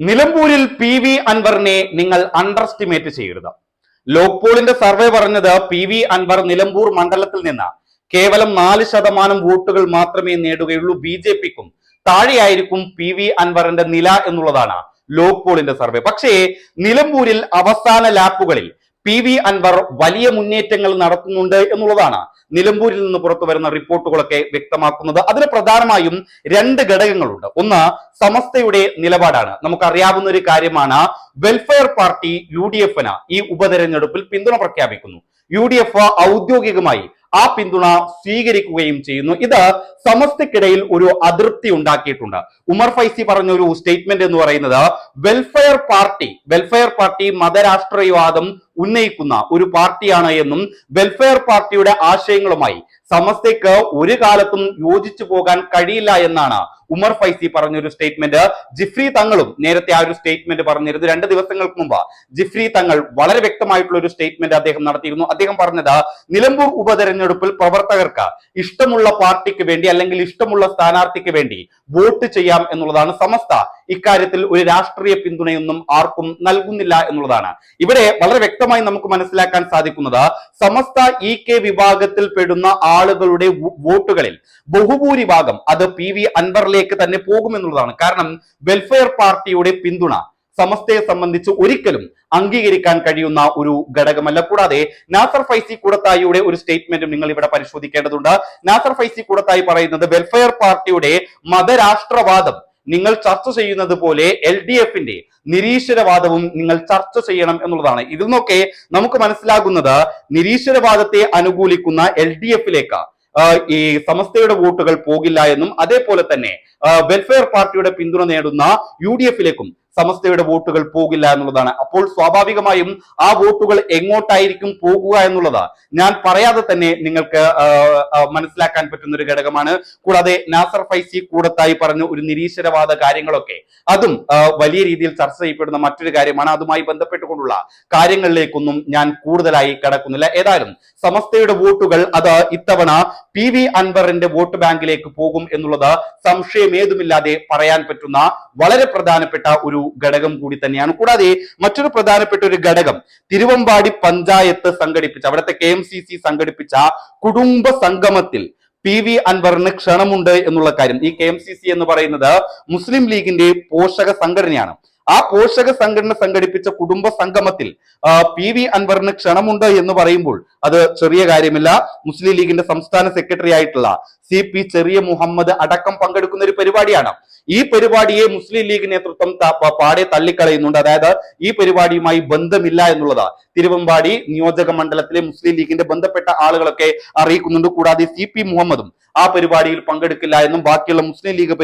നിലമ്പൂരിൽ P V അൻവറിനെ നിങ്ങൾ അണ്ടർ എസ്റ്റിമേറ്റ് ചെയ്യരുത് ലോക്പോളിന്റെ സർവേ പറഞ്ഞത് പി വി അൻവർ നിലമ്പൂർ മണ്ഡലത്തിൽ നിന്ന് കേവലം നാല് ശതമാനം വോട്ടുകൾ മാത്രമേ നേടുകയുള്ളൂ ബി ജെ പിക്കും. താഴെയായിരിക്കും പി വി അൻവറിന്റെ നില എന്നുള്ളതാണ് ലോക്പോളിന്റെ സർവേ. പക്ഷേ നിലമ്പൂരിൽ അവസാന ലാപ്പുകളിൽ പി വി അൻവർ വലിയ മുന്നേറ്റങ്ങൾ നടത്തുന്നുണ്ട് എന്നുള്ളതാണ് നിലമ്പൂരിൽ നിന്ന് പുറത്തു വരുന്ന റിപ്പോർട്ടുകളൊക്കെ വ്യക്തമാക്കുന്നത്. അതിന് പ്രധാനമായും രണ്ട് ഘടകങ്ങളുണ്ട്. ഒന്ന് സമസ്തയുടെ നിലപാടാണ്. നമുക്കറിയാവുന്ന ഒരു കാര്യമാണ് വെൽഫെയർ പാർട്ടി യു ഡി എഫിന് ഈ ഉപതെരഞ്ഞെടുപ്പിൽ പിന്തുണ പ്രഖ്യാപിക്കുന്നു. യു ഡി എഫ് ഔദ്യോഗികമായി ആ പിന്തുണ സ്വീകരിക്കുകയും ചെയ്യുന്നു. ഇത് സമസ്തക്കിടയിൽ ഒരു അതൃപ്തി ഉണ്ടാക്കിയിട്ടുണ്ട്. ഉമർ ഫൈസി പറഞ്ഞ ഒരു സ്റ്റേറ്റ്മെന്റ് എന്ന് പറയുന്നത് വെൽഫെയർ പാർട്ടി വെൽഫെയർ പാർട്ടി മതരാഷ്ട്രീയവാദം ഉന്നയിക്കുന്ന ഒരു പാർട്ടിയാണ് എന്നും വെൽഫെയർ പാർട്ടിയുടെ ആശയങ്ങളുമായി സമസ്തയ്ക്ക് ഒരു കാലത്തും യോജിച്ചു പോകാൻ കഴിയില്ല എന്നാണ് ഉമർ ഫൈസി പറഞ്ഞൊരു സ്റ്റേറ്റ്മെന്റ് ജിഫ്രി തങ്ങളും നേരത്തെ ആ ഒരു സ്റ്റേറ്റ്മെന്റ് പറഞ്ഞിരുന്നു. രണ്ട് ദിവസങ്ങൾക്ക് മുമ്പ് ജിഫ്രി തങ്ങൾ വളരെ വ്യക്തമായിട്ടുള്ള ഒരു സ്റ്റേറ്റ്മെന്റ് അദ്ദേഹം നടത്തിയിരുന്നു. അദ്ദേഹം പറഞ്ഞത് നിലമ്പൂർ ഉപതെരഞ്ഞെടുപ്പിൽ പ്രവർത്തകർക്ക് ഇഷ്ടമുള്ള പാർട്ടിക്ക് വേണ്ടി അല്ലെങ്കിൽ ഇഷ്ടമുള്ള സ്ഥാനാർത്ഥിക്ക് വേണ്ടി വോട്ട് ചെയ്യാം എന്നുള്ളതാണ് സമസ്ത ഇക്കാര്യത്തിൽ ഒരു രാഷ്ട്രീയ പിന്തുണയൊന്നും ആർക്കും നൽകുന്നില്ല എന്നുള്ളതാണ്. ഇവിടെ വളരെ വ്യക്തമായി നമുക്ക് മനസ്സിലാക്കാൻ സാധിക്കുന്നത് സമസ്ത ഇ കെ വിഭാഗത്തിൽ പെടുന്ന ആളുകളുടെ വോട്ടുകളിൽ ബഹുഭൂരിഭാഗം അത് പി വി അൻവറിലേക്ക് തന്നെ പോകുമെന്നുള്ളതാണ്. കാരണം വെൽഫെയർ പാർട്ടിയുടെ പിന്തുണ സമസ്തയെ സംബന്ധിച്ച് ഒരിക്കലും അംഗീകരിക്കാൻ കഴിയുന്ന ഒരു ഘടകമല്ല. കൂടാതെ നാസർ ഫൈസി കൂടത്തായിയുടെ ഒരു സ്റ്റേറ്റ്മെന്റും നിങ്ങൾ ഇവിടെ പരിശോധിക്കേണ്ടതുണ്ട്. നാസർ ഫൈസി കൂടത്തായി പറയുന്നത് വെൽഫെയർ പാർട്ടിയുടെ മതരാഷ്ട്രവാദം നിങ്ങൾ ചർച്ച ചെയ്യുന്നത് പോലെ എൽ ഡി എഫിന്റെ നിരീശ്വരവാദവും നിങ്ങൾ ചർച്ച ചെയ്യണം എന്നുള്ളതാണ്. ഇതിൽ നിന്നൊക്കെ നമുക്ക് മനസ്സിലാകുന്നത് നിരീശ്വരവാദത്തെ അനുകൂലിക്കുന്ന എൽ ഡി എഫിലേക്ക് ഈ സമസ്തയുടെ വോട്ടുകൾ പോകില്ല എന്നും അതേപോലെ തന്നെ വെൽഫെയർ പാർട്ടിയുടെ പിന്തുണ നേടുന്ന യു ഡി എഫിലേക്കും സമസ്തയുടെ വോട്ടുകൾ പോകില്ല എന്നുള്ളതാണ്. അപ്പോൾ സ്വാഭാവികമായും ആ വോട്ടുകൾ എങ്ങോട്ടായിരിക്കും പോകുക എന്നുള്ളത് ഞാൻ പറയാതെ തന്നെ നിങ്ങൾക്ക് മനസ്സിലാക്കാൻ പറ്റുന്ന ഒരു ഘടകമാണ്. കൂടാതെ നാസർ ഫൈസി കൂടത്തായി പറഞ്ഞ ഒരു നിരീശ്വരവാദ കാര്യങ്ങളൊക്കെ അതും വലിയ രീതിയിൽ ചർച്ച ചെയ്യപ്പെടുന്ന മറ്റൊരു കാര്യമാണ്. അതുമായി ബന്ധപ്പെട്ടുകൊണ്ടുള്ള കാര്യങ്ങളിലേക്കൊന്നും ഞാൻ കൂടുതലായി കടക്കുന്നില്ല. ഏതായാലും സമസ്തയുടെ വോട്ടുകൾ അത് ഇത്തവണ പി വി അൻവറിന്റെ വോട്ട് ബാങ്കിലേക്ക് പോകും എന്നുള്ളത് സംശയം ഏതുമില്ലാതെ പറയാൻ പറ്റുന്ന വളരെ പ്രധാനപ്പെട്ട ഒരു ഘടകം കൂടി തന്നെയാണ്. കൂടാതെ മറ്റൊരു പ്രധാനപ്പെട്ട ഒരു ഘടകം തിരുവമ്പാടി പഞ്ചായത്ത് സംഘടിപ്പിച്ച അവിടുത്തെ കെ എം സി സി സംഘടിപ്പിച്ച കുടുംബ സംഗമത്തിൽ പി വി അൻവറിന് ക്ഷണമുണ്ട് എന്നുള്ള കാര്യം. ഈ കെ എം സി സി എന്ന് പറയുന്നത് മുസ്ലിം ലീഗിന്റെ പോഷക സംഘടനയാണ്. ആ പോഷക സംഘടന സംഘടിപ്പിച്ച കുടുംബ സംഗമത്തിൽ പി വി അൻവറിന് ക്ഷണമുണ്ട് എന്ന് പറയുമ്പോൾ അത് ചെറിയ കാര്യമില്ല. മുസ്ലിം ലീഗിന്റെ സംസ്ഥാന സെക്രട്ടറി ആയിട്ടുള്ള സി പി ചെറിയ മുഹമ്മദ് അടക്കം പങ്കെടുക്കുന്ന ഒരു പരിപാടിയാണ്. ഈ പരിപാടിയെ മുസ്ലിം ലീഗ് നേതൃത്വം പാടെ തള്ളിക്കളയുന്നുണ്ട്. അതായത് ഈ പരിപാടിയുമായി ബന്ധമില്ല എന്നുള്ളത്. തിരുവമ്പാടി നിയോജക മണ്ഡലത്തിലെ മുസ്ലിം ലീഗിന്റെ ബന്ധപ്പെട്ട ആളുകളൊക്കെ അറിയിക്കുന്നുണ്ട്. കൂടാതെ സി പി മുഹമ്മദും ആ പരിപാടിയിൽ പങ്കെടുക്കില്ല എന്നും ബാക്കിയുള്ള മുസ്ലിം ലീഗ്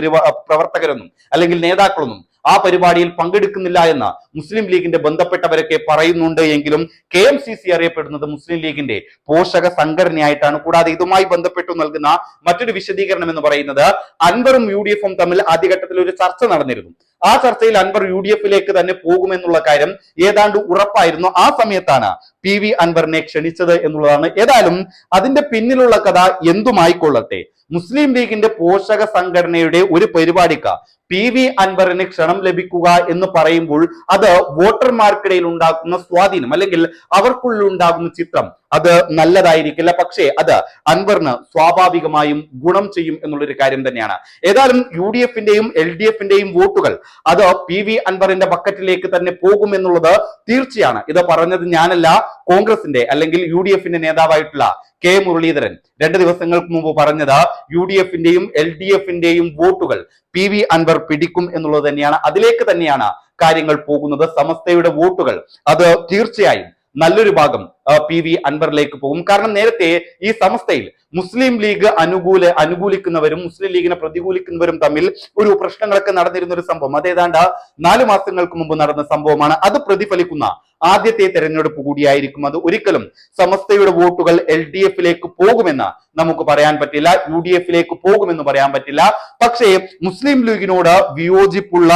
പ്രവർത്തകരൊന്നും അല്ലെങ്കിൽ നേതാക്കളൊന്നും ആ പരിപാടിയിൽ പങ്കെടുക്കുന്നില്ല എന്ന് മുസ്ലിം ലീഗിന്റെ ബന്ധപ്പെട്ടവരൊക്കെ പറയുന്നുണ്ട് എങ്കിലും കെ എം സി സി അറിയപ്പെടുന്നത് മുസ്ലിം ലീഗിന്റെ പോഷക സംഘടനയായിട്ടാണ്. കൂടാതെ ഇതുമായി ബന്ധപ്പെട്ടു നൽകുന്ന മറ്റൊരു വിശദീകരണം എന്ന് പറയുന്നത് അൻവറും യു ഡി എഫും തമ്മിൽ ആദ്യഘട്ടത്തിൽ ഒരു ചർച്ച നടന്നിരുന്നു. ആ ചർച്ചയിൽ അൻവർ യു ഡി എഫിലേക്ക് തന്നെ പോകുമെന്നുള്ള കാര്യം ഏതാണ്ട് ഉറപ്പായിരുന്നു. ആ സമയത്താണ് പി വി അൻവറിനെ ക്ഷണിച്ചത് എന്നുള്ളതാണ്. ഏതായാലും അതിന്റെ പിന്നിലുള്ള കഥ എന്തുമായിക്കൊള്ളട്ടെ? മുസ്ലിം ലീഗിന്റെ പോഷക സംഘടനയുടെ ഒരു പരിപാടിക്ക് പി വി അൻവറിന് ക്ഷണം ലഭിക്കുക എന്ന് പറയുമ്പോൾ അത് വോട്ടർമാർക്കിടയിൽ ഉണ്ടാക്കുന്ന സ്വാധീനം അല്ലെങ്കിൽ അവർക്കുള്ളിൽ ഉണ്ടാകുന്ന ചിത്രം അത് നല്ലതായിരിക്കില്ല. പക്ഷേ അത് അൻവറിന് സ്വാഭാവികമായും ഗുണം ചെയ്യും എന്നുള്ളൊരു കാര്യം തന്നെയാണ്. ഏതായാലും യു ഡി എഫിന്റെയും എൽ ഡി എഫിന്റെയും വോട്ടുകൾ അത് പി വി അൻവറിന്റെ ബക്കറ്റിലേക്ക് തന്നെ പോകും എന്നുള്ളത് തീർച്ചയാണ്. ഇത് പറഞ്ഞത് ഞാനല്ല കോൺഗ്രസിന്റെ അല്ലെങ്കിൽ യു ഡി എഫിന്റെ നേതാവായിട്ടുള്ള കെ മുരളീധരൻ. രണ്ട് ദിവസങ്ങൾക്ക് മുമ്പ് പറഞ്ഞത് യു ഡി എഫിന്റെയും എൽ ഡി എഫിന്റെയും വോട്ടുകൾ പി വി അൻവർ പിടിക്കും എന്നുള്ളത് തന്നെയാണ്. അതിലേക്ക് തന്നെയാണ് കാര്യങ്ങൾ പോകുന്നത്. സമസ്തയുടെ വോട്ടുകൾ. അത് തീർച്ചയായും നല്ലൊരു ഭാഗം പി വി അൻവറിലേക്ക് പോകും. കാരണം നേരത്തെ ഈ സമസ്തയിൽ മുസ്ലിം ലീഗ് അനുകൂല അനുകൂലിക്കുന്നവരും മുസ്ലിം ലീഗിനെ പ്രതികൂലിക്കുന്നവരും തമ്മിൽ ഒരു പ്രശ്നങ്ങളൊക്കെ നടന്നിരുന്ന ഒരു സംഭവം. അതേതാണ്ട് നാലു മാസങ്ങൾക്ക് മുമ്പ് നടന്ന സംഭവമാണ്. അത് പ്രതിഫലിക്കുന്ന ആദ്യത്തെ തെരഞ്ഞെടുപ്പ് കൂടിയായിരിക്കും. അത് ഒരിക്കലും സമസ്തയുടെ വോട്ടുകൾ എൽ ഡി എഫിലേക്ക് പോകുമെന്ന് നമുക്ക് പറയാൻ പറ്റില്ല യു ഡി എഫിലേക്ക് പോകുമെന്ന് പറയാൻ പറ്റില്ല. പക്ഷേ മുസ്ലിം ലീഗിനോട് വിയോജിപ്പുള്ള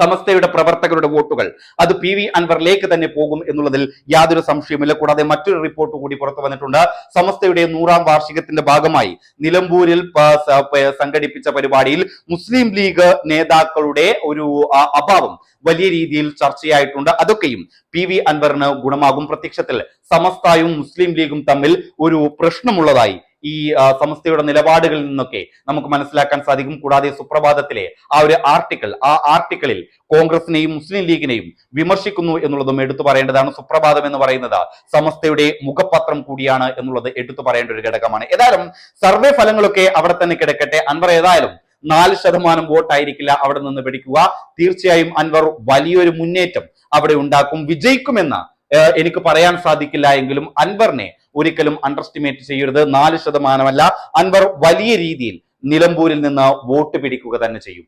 സമസ്തയുടെ പ്രവർത്തകരുടെ വോട്ടുകൾ. അത് പി വി അൻവറിലേക്ക് തന്നെ പോകും എന്നുള്ളതിൽ യാതൊരു സംശയമില്ല കൂടാതെ മറ്റൊരു റിപ്പോർട്ട് കൂടി പുറത്തു വന്നിട്ടുണ്ട്. സമസ്തയുടെ നൂറാം വാർഷികത്തിന്റെ ഭാഗമായി നിലമ്പൂരിൽ സംഘടിപ്പിച്ച പരിപാടിയിൽ മുസ്ലിം ലീഗ് നേതാക്കളുടെ ഒരു അഭാവം വലിയ രീതിയിൽ ചർച്ചയായിട്ടുണ്ട്. അതൊക്കെയും പി വി അൻവറിന് ഗുണമാകും. പ്രത്യക്ഷത്തിൽ സമസ്തയും മുസ്ലിം ലീഗും തമ്മിൽ ഒരു പ്രശ്നമുള്ളതായി ഈ സംസ്ഥയുടെ നിലപാടുകളിൽ നിന്നൊക്കെ നമുക്ക് മനസ്സിലാക്കാൻ സാധിക്കും. കൂടാതെ സുപ്രഭാതത്തിലെ ആ ഒരു ആർട്ടിക്കിൾ ആ ആർട്ടിക്കിളിൽ കോൺഗ്രസിനെയും മുസ്ലിം ലീഗിനെയും വിമർശിക്കുന്നു എന്നുള്ളതും എടുത്തു പറയേണ്ടതാണ്. സുപ്രഭാതം എന്ന് പറയുന്നത് സമസ്തയുടെ മുഖപത്രം കൂടിയാണ് എന്നുള്ളത് എടുത്തു പറയേണ്ട ഒരു ഘടകമാണ്. ഏതായാലും സർവേ ഫലങ്ങളൊക്കെ അവിടെ തന്നെ കിടക്കട്ടെ. അൻവർ ഏതായാലും നാല് ശതമാനം വോട്ടായിരിക്കില്ല അവിടെ നിന്ന് പിടിക്കുക. തീർച്ചയായും അൻവർ വലിയൊരു മുന്നേറ്റം അവിടെ ഉണ്ടാക്കും. വിജയിക്കുമെന്ന് എനിക്ക് പറയാൻ സാധിക്കില്ല എങ്കിലും അൻവറിനെ ഒരിക്കലും അണ്ടർസ്റ്റിമേറ്റ് ചെയ്യരുത്. നാല് ശതമാനമല്ല അൻവർ വലിയ രീതിയിൽ നിലമ്പൂരിൽ നിന്ന് വോട്ട് പിടിക്കുക തന്നെ ചെയ്യും.